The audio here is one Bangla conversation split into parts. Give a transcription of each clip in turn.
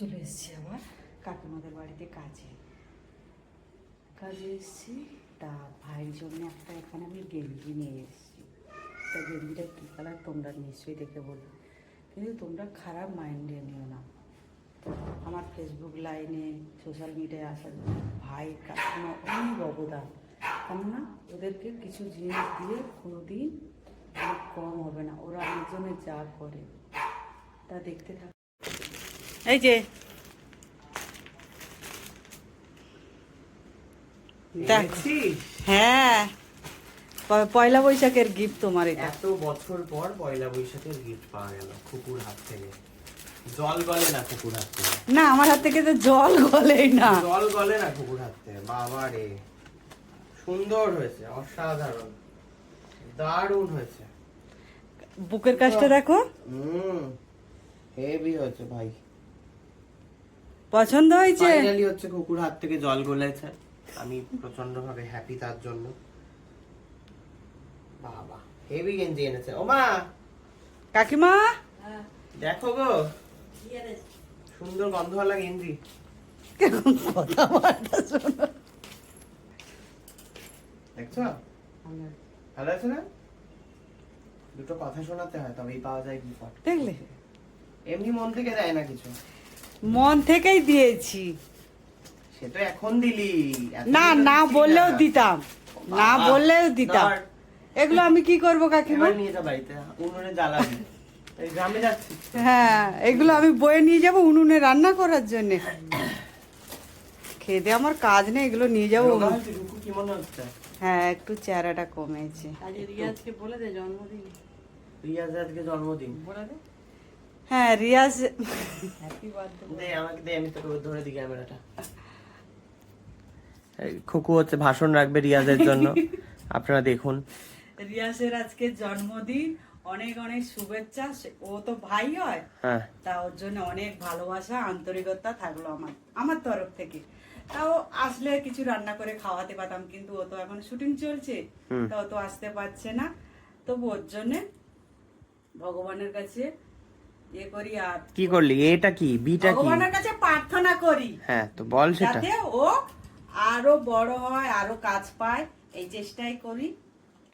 চলে এসেছি আবার কাকিমাদের বাড়িতে কাজে। কাজে এসেছি। তা ভাইয়ের জন্য একটা এখানে আমি গেঞ্জি নিয়ে এসেছি। তা গেঞ্জিটা কী কালার তোমরা নিশ্চয়ই দেখে বলবে কিন্তু তোমরা খারাপ মাইন্ডে নিও না। আমার ফেসবুক লাইনে সোশ্যাল মিডিয়ায় আসার জন্য ভাই, কাকিমা অনেক অবদান। কেননা ওদেরকে কিছু জিনিস দিয়ে কোনো দিন কম হবে না। ওরা জন্য যা করে, তা দেখতে থাক। এই যে। দেখ। হ্যাঁ। পয়লা বৈশাখের গিফট তোমার এটা। এত বছর পর পয়লা বৈশাখের গিফট পাওয়া গেল কুকুর হাত থেকে। জল গলে না কুকুর হাত থেকে? না আমার হাত থেকে তো জল গলেই না। জল গলে না কুকুর হাত থেকে? বাবা রে। সুন্দর হয়েছে অসাধারণ। দারুণ হয়েছে। বুকের কাজটা দেখো। হুম হেভি হয়েছে ভাই। পছন্দ হয়েছে? ফাইনালি হচ্ছে কুকুর হাত থেকে জল গলেছে। আমি প্রচণ্ড ভাবে হ্যাপি তার জন্য। বাবা হেভি গেঞ্জি এনেছে। ওমা! কাকিমা? দেখো গো। সুন্দর গন্ধওয়ালা গেঞ্জি। কেমন কথাবার্তা শোনো। দেখছ? ভালো আছে না? দুটো কথা শোনাতে হয় তবেই পাওয়া যায় কি দেখলে? এমনি মন থেকে দেয় না কিছু। মন থেকেই দিয়েছি। সে তো এখন দিলি। না না বললেও দিতাম। না বললেও দিতাম। এগুলো আমি কি করব কাকিমা? নিয়ে যা বাড়িতে উনুনে জ্বালাবি। গ্রামে যাচ্ছি। হ্যাঁ এগুলো আমি বয়ে নিয়ে যাব উনুনে রান্না করার জন্য। খেতে আমার কাজ নেই এগুলো নিয়ে যাব রোগা কি মনে হচ্ছে? হ্যাঁ একটু চেহারাটা কমেছে। আজকে বলে দে জন্মদিন। রিয়াজ আজকে জন্মদিন। বলে দে। হ্যাঁ রিয়াজ খুকু হচ্ছে ভাষণ রাখবে রিয়াজের জন্য। আপনারা দেখুন। রিয়াজের আজকে জন্মদিন অনেক অনেক শুভেচ্ছা। ও তো ভাই হয়। হ্যাঁ। তা ওর জন্য অনেক ভালোবাসা আন্তরিকতা থাকল আমার আমার তরফ থেকে। তাও আসলে কিছু রান্না করে খাওয়াতে পারতাম কিন্তু ও তো এখন শুটিং চলছে। তা ও তো আসতে পারছে না। তবু ওর জন্য ভগবানের কাছে করি আর কি করলি? এটা কি? বিটা কি? ভগবানের কাছে প্রার্থনা করি। হ্যাঁ তো বল সেটা। যাতে ও আরও বড় হয় আরও কাজ পায় এই চেষ্টাই করি।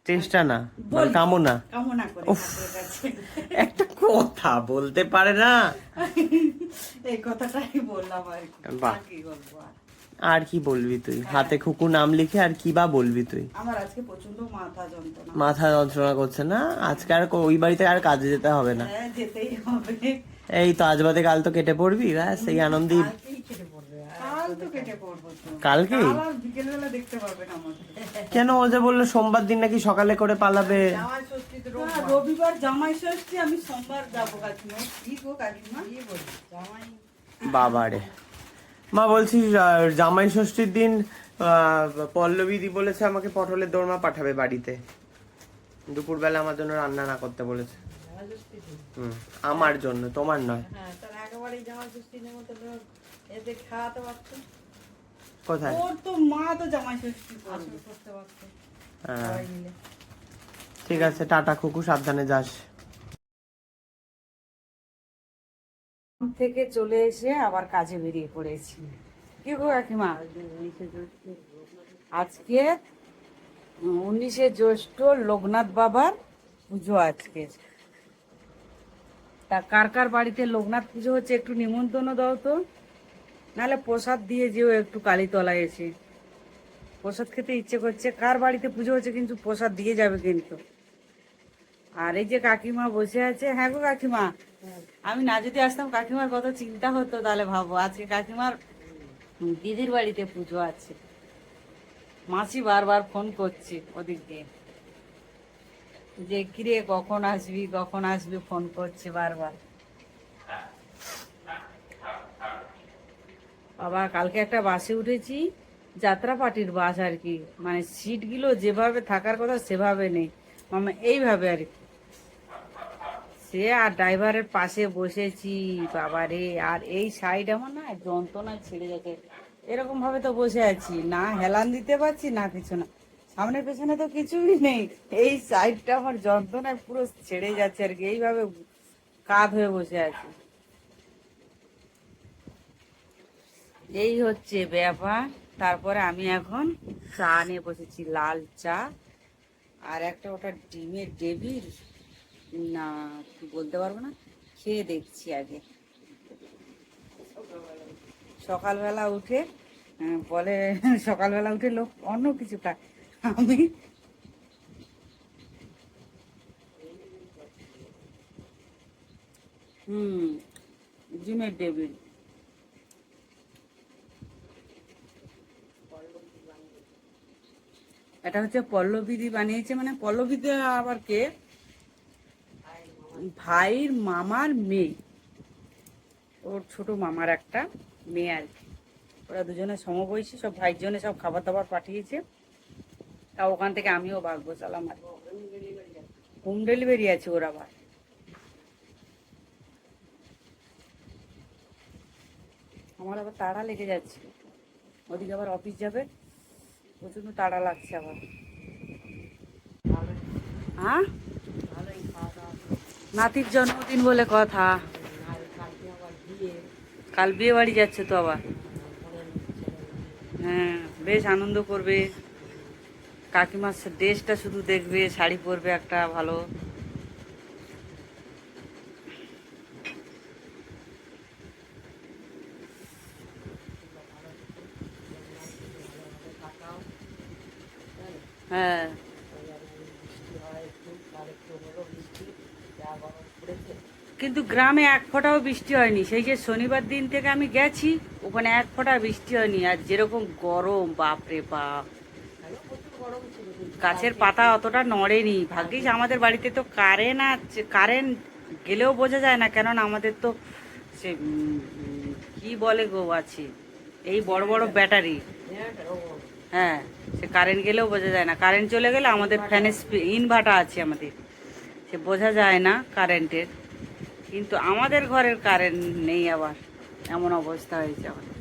চেষ্টা না মানে। কামনা। কামনা করি একটা কথা বলতে পারে না। এই কথাটাই বললাম। আর কি। বলব আর? কি বলবি তুই? হাতে খুকু নাম লিখে আর কি বা বলবি তুই? আমার আজকে প্রচণ্ড মাথা যন্ত্রণা। মাথা যন্ত্রণা করছে না? আজকে আর কো- ওই বাড়িতে আর কাজে যেতে হবে না। হ্যাঁ, যেতেই হবে। এই তো আজ বাদে কাল তো কেটে পড়বি ব্যাস এই আনন্দেই। কালকেই কেটে পড়বে। আর কাল তো কেটে পড়ব তো। কালকেই? কাল আর বিকেলবেলা দেখতে পারবেন আমাকে। কেন ও যে বলল সোমবার দিন নাকি সকালে করে পালাবে? রবিবার। জামাই ষষ্ঠী আমি সোমবার যাব কাকিমা। কি গো বাবারে। মা বলছি জামাই ষষ্ঠীর দিন পল্লবী দি বলেছে আমাকে পটলের দোরমা পাঠাবে বাড়িতে। দুপুরবেলা আমার জন্য রান্না না করতে বলেছে। হুম আমার জন্য তোমার নয়। হ্যাঁ কোথায়? ওর তো মা তো জামাই ষষ্ঠী করতে হ্যাঁ। ঠিক আছে টাটা খুকু সাবধানে যাস। থেকে চলে এসে আবার কাজে বেরিয়ে পড়েছি। কি গো কাকিমা? আজকে উনিশে জ্যৈষ্ঠ লোকনাথ বাবার পুজো আজকে। তা কার কার বাড়িতে লোকনাথ পুজো হচ্ছে একটু নিমন্ত্রণ দাও তো। নাহলে প্রসাদ দিয়ে যেও একটু কালীতলায় এসে। প্রসাদ খেতে ইচ্ছে করছে। কার বাড়িতে পুজো হচ্ছে কিন্তু প্রসাদ দিয়ে যাবে কিন্তু। আর এই যে কাকিমা বসে আছে হ্যাঁ গো কাকিমা? আমি না যদি আসতাম, কাকিমার কত চিন্তা হতো, তাহলে ভাবো। আজকে কাকিমার দিদির বাড়িতে পুজো আছে। মাসি বারবার ফোন করছে ওদিক। দিয়ে যে, কিরে, কখন আসবি কখন আসবি? ফোন করছে বারবার। বাবা, কালকে একটা বাসে উঠেছি যাত্রা পার্টির বাস আর কি। মানে সিটগুলো যেভাবে থাকার কথা, সেভাবে নেই। মামা, এইভাবে আর কি। সে আর ড্রাইভারের পাশে বসেছি, বাবারে। আর এই সাইড আমার না যন্ত্রণা ছেড়ে যাচ্ছে এরকম ভাবে তো বসে আছি। না হেলান দিতে পারছি, না কিছু না। সামনে পেছনে তো কিছুই নেই। এই সাইডটা আমার যন্ত্রণায় পুরো ছেড়ে যাচ্ছে আর কি। এইভাবে কাত হয়ে বসে আছি। এই হচ্ছে ব্যাপার। তারপরে আমি এখন চা নিয়ে বসেছি, লাল চা। আর একটা ওটা ডিমের ডেবির না বলতে পারব না? খেয়ে দেখছি আগে। সকালবেলা উঠে বলে, সকালবেলা উঠে লোক অন্য কিছু খায়। আমি হুম ডিমের ডেবির এটা হচ্ছে পল্লবীদি বানিয়েছে মানে পল্লবীদি আবার কে? ভাইয়ের মামার মেয়ে। ওর ছোট মামার একটা মেয়ে আর কি। ওরা দুজনে সমবয়সী, সব ভাইয়ের জন্য সব খাবার দাবার পাঠিয়েছে। তা ওখান থেকে আমিও ভাগ বসালাম আর হোম ডেলিভারি আছে ওর আবার। আমার আবার তাড়া লেগে যাচ্ছে। ওদিকে আবার অফিস যাবে। প্রচণ্ড তাড়া লাগছে আবার। হ্যাঁ? নাতির জন্মদিন বলে কথা। কাল বিয়ে বাড়ি যাচ্ছে তো আবার। হ্যাঁ বেশ আনন্দ করবে। কাকিমার ড্রেসটা শুধু দেখবে, শাড়ি পরবে একটা ভালো। হ্যাঁ। কিন্তু গ্রামে এক ফোঁটাও বৃষ্টি হয়নি। সেই যে শনিবার দিন থেকে আমি গেছি, ওখানে এক ফোঁটা বৃষ্টি হয়নি। আর যেরকম গরম, বাপরে বাপ। গাছের পাতা অতটা নড়েনি। ভাগ্যিস আমাদের বাড়িতে তো কারেন্ট আছে, কারেন্ট গেলেও বোঝা যায় না। কেননা আমাদের তো সে কি বলে গো আছে? এই বড় বড় ব্যাটারি। হ্যাঁ সে কারেন্ট গেলেও বোঝা যায় না। কারেন্ট চলে গেলে আমাদের ফ্যানের ইনভার্টার আছে আমাদের। সে বোঝা যায় না কারেন্টের কিন্তু আমাদের ঘরের কারেন্ট নেই আবার। এমন অবস্থা হয়েছে আমার।